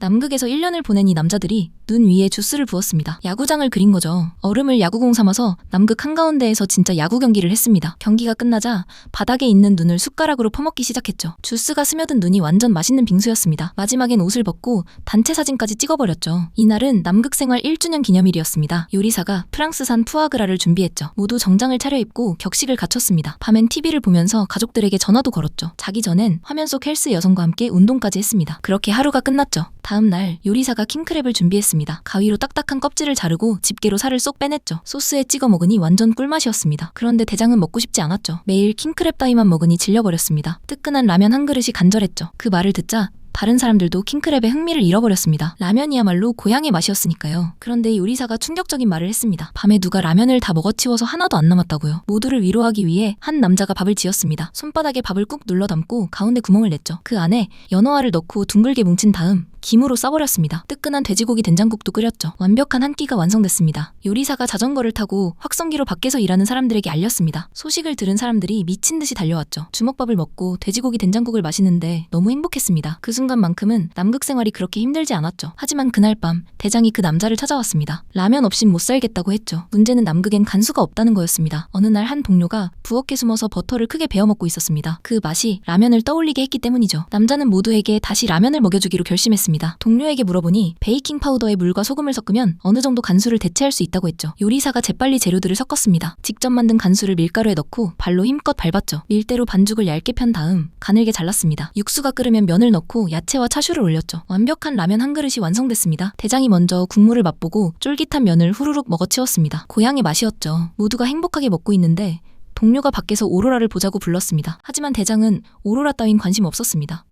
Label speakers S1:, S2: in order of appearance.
S1: 남극에서 1년을 보낸 이 남자들이 눈 위에 주스를 부었습니다. 야구장을 그린 거죠. 얼음을 야구공 삼아서 남극 한가운데에서 진짜 야구 경기를 했습니다. 경기가 끝나자 바닥에 있는 눈을 숟가락으로 퍼먹기 시작했죠. 주스가 스며든 눈이 완전 맛있는 빙수였습니다. 마지막엔 옷을 벗고 단체 사진까지 찍어버렸죠. 이날은 남극 생활 1주년 기념일이었습니다. 요리사가 프랑스산 푸아그라를 준비했죠. 모두 정장을 차려입고 격식을 갖췄습니다. 밤엔 TV를 보면서 가족들에게 전화도 걸었죠. 자기 전엔 화면 속 헬스 여성과 함께 운동까지 했습니다. 그렇게 하루가 끝났죠. 다음 날 요리사가 킹크랩을 준비했습니다. 가위로 딱딱한 껍질을 자르고 집게로 살을 쏙 빼냈죠. 소스에 찍어 먹으니 완전 꿀맛이었습니다. 그런데 대장은 먹고 싶지 않았죠. 매일 킹크랩 따위만 먹으니 질려버렸습니다. 뜨끈한 라면 한 그릇이 간절했죠. 그 말을 듣자 다른 사람들도 킹크랩의 흥미를 잃어버렸습니다. 라면이야말로 고향의 맛이었으니까요. 그런데 요리사가 충격적인 말을 했습니다. 밤에 누가 라면을 다 먹어치워서 하나도 안 남았다고요. 모두를 위로하기 위해 한 남자가 밥을 지었습니다. 손바닥에 밥을 꾹 눌러 담고 가운데 구멍을 냈죠. 그 안에 연어알을 넣고 둥글게 뭉친 다음 김으로 싸버렸습니다. 뜨끈한 돼지고기 된장국도 끓였죠. 완벽한 한 끼가 완성됐습니다. 요리사가 자전거를 타고 확성기로 밖에서 일하는 사람들에게 알렸습니다. 소식을 들은 사람들이 미친 듯이 달려왔죠. 주먹밥을 먹고 돼지고기 된장국을 마시는데 너무 행복했습니다. 그 순간만큼은 남극 생활이 그렇게 힘들지 않았죠. 하지만 그날 밤 대장이 그 남자를 찾아왔습니다. 라면 없인 못 살겠다고 했죠. 문제는 남극엔 간수가 없다는 거였습니다. 어느 날 한 동료가 부엌에 숨어서 버터를 크게 베어 먹고 있었습니다. 그 맛이 라면을 떠올리게 했기 때문이죠. 남자는 모두에게 다시 라면을 먹여주기로 결심했습니다. 동료에게 물어보니 베이킹 파우더에 물과 소금을 섞으면 어느 정도 간수를 대체할 수 있다고 했죠. 요리사가 재빨리 재료들을 섞었습니다. 직접 만든 간수를 밀가루에 넣고 발로 힘껏 밟았죠. 밀대로 반죽을 얇게 편 다음 가늘게 잘랐습니다. 육수가 끓으면 면을 넣고 야채와 차슈를 올렸죠. 완벽한 라면 한 그릇이 완성됐습니다. 대장이 먼저 국물을 맛보고 쫄깃한 면을 후루룩 먹어치웠습니다. 고향의 맛이었죠. 모두가 행복하게 먹고 있는데 동료가 밖에서 오로라를 보자고 불렀습니다. 하지만 대장은 오로라 따윈 관심 없었습니다.